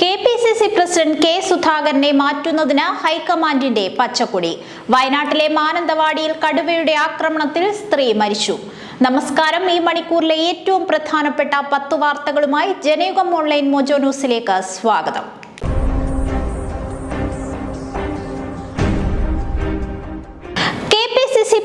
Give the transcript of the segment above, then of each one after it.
K P C C president K സുധാകരനെ മാറ്റുന്നതിന് ഹൈക്കമാൻഡിന്റെ പച്ചക്കൊടി. വയനാട്ടിലെ മാനന്തവാടിയിൽ കടുവയുടെ ആക്രമണത്തിൽ സ്ത്രീ മരിച്ചു. നമസ്കാരം. ഈ മണിക്കൂറിലെ ഏറ്റവും പ്രധാനപ്പെട്ട പത്ത് വാർത്തകളുമായി ജനയുഗം ഓൺലൈൻ മോജോ ന്യൂസിലേക്ക് സ്വാഗതം.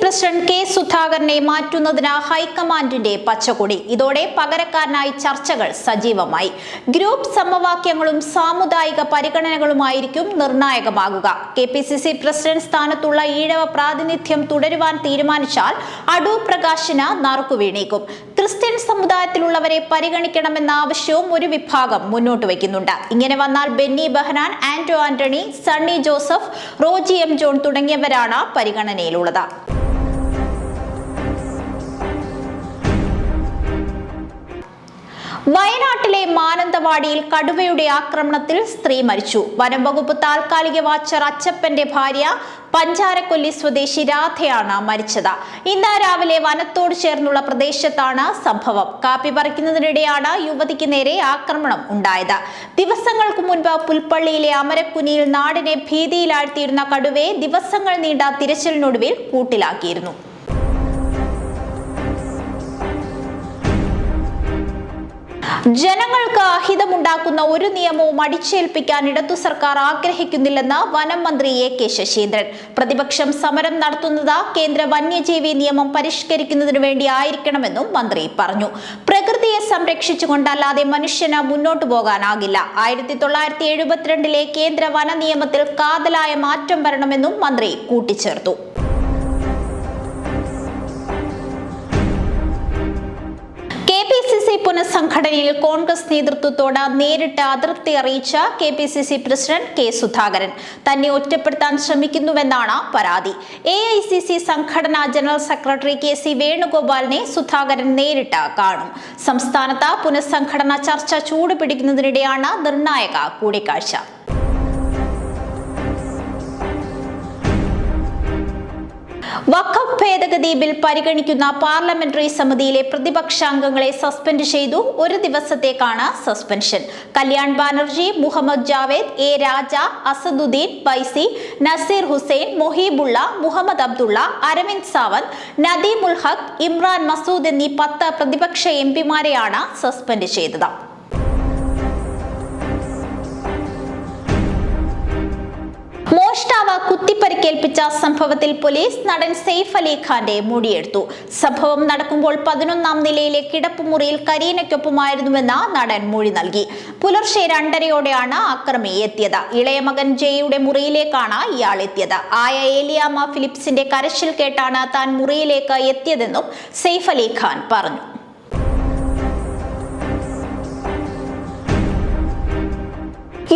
പ്രസിഡന്റ് കെ സുധാകരനെ മാറ്റുന്നതിന് ഹൈക്കമാൻഡിന്റെ പച്ചക്കൊടി. ഇതോടെ പകരക്കാരനായി ചർച്ചകൾ സജീവമായി. ഗ്രൂപ്പ് സമവാക്യങ്ങളും സാമുദായിക പരിഗണനകളുമായിരിക്കും നിർണായകമാകുക. K P C C president സ്ഥാനത്തുള്ള ഈഴവ പ്രാതിനിധ്യം തുടരുവാൻ തീരുമാനിച്ചാൽ അടൂർ പ്രകാശിന് നറുക്കുവീണേക്കും ക്രിസ്ത്യൻ സമുദായത്തിലുള്ളവരെ പരിഗണിക്കണമെന്ന ആവശ്യവും ഒരു വിഭാഗം മുന്നോട്ട് വയ്ക്കുന്നുണ്ട്. ഇങ്ങനെ വന്നാൽ ബെന്നി ബെഹനാൻ ആന്റോ ആന്റണി സണ്ണി ജോസഫ് റോജി എം ജോൺ തുടങ്ങിയവരാണ് പരിഗണനയിലുള്ളത്. വയനാട്ടിലെ മാനന്തവാടിയിൽ കടുവയുടെ ആക്രമണത്തിൽ സ്ത്രീ മരിച്ചു. വനം വകുപ്പ് താൽക്കാലിക വാച്ചർ അച്ചപ്പന്റെ ഭാര്യ പഞ്ചാരക്കൊല്ലി സ്വദേശി രാധയാണ് മരിച്ചത്. ഇന്ന് രാവിലെ വനത്തോട് ചേർന്നുള്ള പ്രദേശത്താണ് സംഭവം. കാപ്പി പറിക്കുന്നതിനിടെയാണ് യുവതിക്ക് നേരെ ആക്രമണം ഉണ്ടായത്. ദിവസങ്ങൾക്ക് മുൻപ് പുൽപ്പള്ളിയിലെ അമരക്കുനിയിൽ നാടിനെ ഭീതിയിലാഴ്ത്തിയിരുന്ന കടുവയെ ദിവസങ്ങൾ നീണ്ട തിരച്ചിലിനൊടുവിൽ കൂട്ടിലാക്കിയിരുന്നു. ജനങ്ങൾക്ക് അഹിതമുണ്ടാക്കുന്ന ഒരു നിയമവും അടിച്ചേൽപ്പിക്കാൻ ഇടത്തു സർക്കാർ ആഗ്രഹിക്കുന്നില്ലെന്ന് വനം മന്ത്രി എ കെ ശശീന്ദ്രൻ. പ്രതിപക്ഷം സമരം നടത്തുന്നത് കേന്ദ്ര വന്യജീവി നിയമം പരിഷ്കരിക്കുന്നതിനു വേണ്ടി ആയിരിക്കണമെന്നും മന്ത്രി പറഞ്ഞു. പ്രകൃതിയെ സംരക്ഷിച്ചുകൊണ്ടല്ലാതെ മനുഷ്യന് മുന്നോട്ടു പോകാനാകില്ല. ആയിരത്തി തൊള്ളായിരത്തി എഴുപത്തിരണ്ടിലെ കേന്ദ്ര വന നിയമത്തിൽ കാതലായ മാറ്റം വരണമെന്നും മന്ത്രി കൂട്ടിച്ചേർത്തു. സി പുനഃസംഘടനയിൽ കോൺഗ്രസ് നേതൃത്വത്തോട് നേരിട്ട് അതൃപ്തി അറിയിച്ച K P C C president K Sudhakaran. തന്നെ ഒറ്റപ്പെടുത്താൻ ശ്രമിക്കുന്നുവെന്നാണ് പരാതി. എ ഐ സി സി സംഘടനാ ജനറൽ സെക്രട്ടറി കെ സി വേണുഗോപാലിനെ സുധാകരൻ നേരിട്ട് കാണും. സംസ്ഥാനത്ത് പുനഃസംഘടന ചർച്ച ചൂടുപിടിക്കുന്നതിനിടെയാണ് നിർണായക കൂടിക്കാഴ്ച. വഖഫ് ഭേദഗതി ബിൽ പരിഗണിക്കുന്ന പാർലമെന്ററി സമിതിയിലെ പ്രതിപക്ഷാംഗങ്ങളെ സസ്പെൻഡ് ചെയ്തു. ഒരു ദിവസത്തേക്കാണ് സസ്പെൻഷൻ. കല്യാൺ ബാനർജി മുഹമ്മദ് ജാവേദ് എ രാജ അസദുദ്ദീൻ ബൈസി നസീർ ഹുസൈൻ മൊഹീബുള്ള മുഹമ്മദ് അബ്ദുള്ള അരവിന്ദ് സാവന്ത് നദീമുൽ ഹഖ് ഇമ്രാൻ മസൂദ് എന്നീ പത്ത് പ്രതിപക്ഷ എം പിമാരെയാണ് സസ്പെൻഡ് ചെയ്തത്. മോഷ്ടാവ് കുത്തിപ്പരിക്കേൽപ്പിച്ച സംഭവത്തിൽ പോലീസ് നടൻ സെയ്ഫ് അലി ഖാന്റെ മൊഴിയെടുത്തു സംഭവം നടക്കുമ്പോൾ പതിനൊന്നാം നിലയിലെ കിടപ്പുമുറിയിൽ കരീനയ്ക്കൊപ്പമായിരുന്നുവെന്ന് നടൻ മൊഴി നൽകി. പുലർച്ചെ രണ്ടരയോടെയാണ് അക്രമി എത്തിയത്. ഇളയ മകൻ ജയുടെ മുറിയിലേക്കാണ് ഇയാൾ എത്തിയത്. ആയ ഏലിയാമ ഫിലിപ്സിന്റെ കരച്ചിൽ കേട്ടാണ് താൻ മുറിയിലേക്ക് എത്തിയതെന്നും സെയ്ഫ് അലി ഖാൻ പറഞ്ഞു.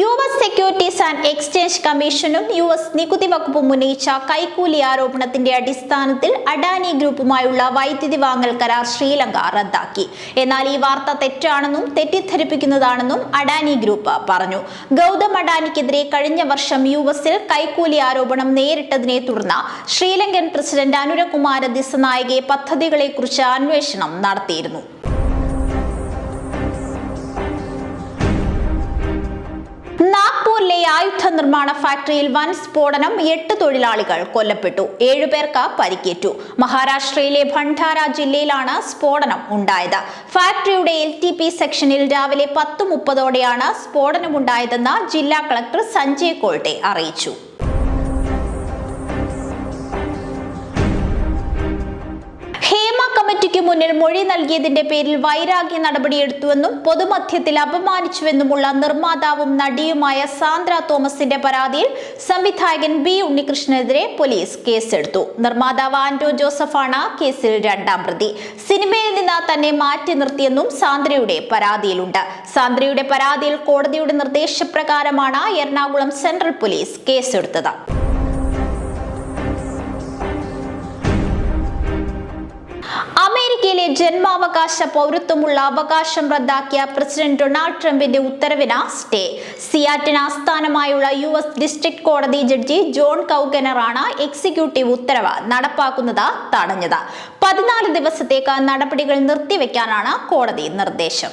U S securities and exchange കമ്മീഷനും യു എസ് നികുതി വകുപ്പും ഉന്നയിച്ച കൈക്കൂലി ആരോപണത്തിന്റെ അടിസ്ഥാനത്തിൽ അഡാനി ഗ്രൂപ്പുമായുള്ള വൈദ്യുതി വാങ്ങൽ കരാർ ശ്രീലങ്ക റദ്ദാക്കി. എന്നാൽ ഈ വാർത്ത തെറ്റാണെന്നും തെറ്റിദ്ധരിപ്പിക്കുന്നതാണെന്നും അഡാനി ഗ്രൂപ്പ് പറഞ്ഞു. ഗൗതം അഡാനിക്കെതിരെ കഴിഞ്ഞ വർഷം യു എസിൽ കൈക്കൂലി ആരോപണം നേരിട്ടതിനെ തുടർന്ന് ശ്രീലങ്കൻ പ്രസിഡന്റ് അനുരകുമാര ദിസനായകെ പദ്ധതികളെക്കുറിച്ച് അന്വേഷണം നടത്തിയിരുന്നു. നാഗ്പൂരിലെ ആയുധ നിർമ്മാണ ഫാക്ടറിയിൽ വൻ സ്ഫോടനം എട്ട് തൊഴിലാളികൾ കൊല്ലപ്പെട്ടു. ഏഴുപേർക്ക് പരിക്കേറ്റു. മഹാരാഷ്ട്രയിലെ ഭണ്ഡാര ജില്ലയിലാണ് സ്ഫോടനം ഉണ്ടായത്. ഫാക്ടറിയുടെ എൽ ടി പി സെക്ഷനിൽ രാവിലെ പത്ത് മുപ്പതോടെയാണ് സ്ഫോടനമുണ്ടായതെന്ന് ജില്ലാ കളക്ടർ സഞ്ജയ് കോൾട്ടെ അറിയിച്ചു. കമ്മിറ്റിക്ക് മുന്നിൽ മൊഴി നൽകിയതിന്റെ പേരിൽ വൈരാഗ്യ നടപടിയെടുത്തുവെന്നും പൊതുമധ്യത്തിൽ അപമാനിച്ചുവെന്നുമുള്ള നിർമ്മാതാവും നടിയുമായ സാന്ദ്ര തോമസിന്റെ പരാതിയിൽ സംവിധായകൻ ബി ഉണ്ണികൃഷ്ണനെതിരെ പോലീസ് കേസെടുത്തു. നിർമ്മാതാവ് ആന്റോ ജോസഫാണ് കേസിൽ രണ്ടാം പ്രതി. സിനിമയിൽ നിന്ന് തന്നെ മാറ്റി നിർത്തിയെന്നും സാന്ദ്രയുടെ പരാതിയിലുണ്ട്. സാന്ദ്രയുടെ പരാതിയിൽ കോടതിയുടെ നിർദ്ദേശപ്രകാരമാണ് എറണാകുളം സെൻട്രൽ പോലീസ് കേസെടുത്തത്. അമേരിക്കയിലെ ജന്മാവകാശ പൗരത്വമുള്ള അവകാശം റദ്ദാക്കിയ പ്രസിഡന്റ് ഡൊണാൾഡ് ട്രംപിന്റെ ഉത്തരവിന് സ്റ്റേ. സിയാറ്റിൻ ആസ്ഥാനമായുള്ള യു എസ് ഡിസ്ട്രിക്ട് കോടതി ജഡ്ജി ജോൺ കൗഗനറാണ് എക്സിക്യൂട്ടീവ് ഉത്തരവ് നടപ്പാക്കുന്നത് തടഞ്ഞത്. പതിനാല് ദിവസത്തേക്ക് നടപടികൾ നിർത്തിവെക്കാനാണ് കോടതി നിർദ്ദേശം.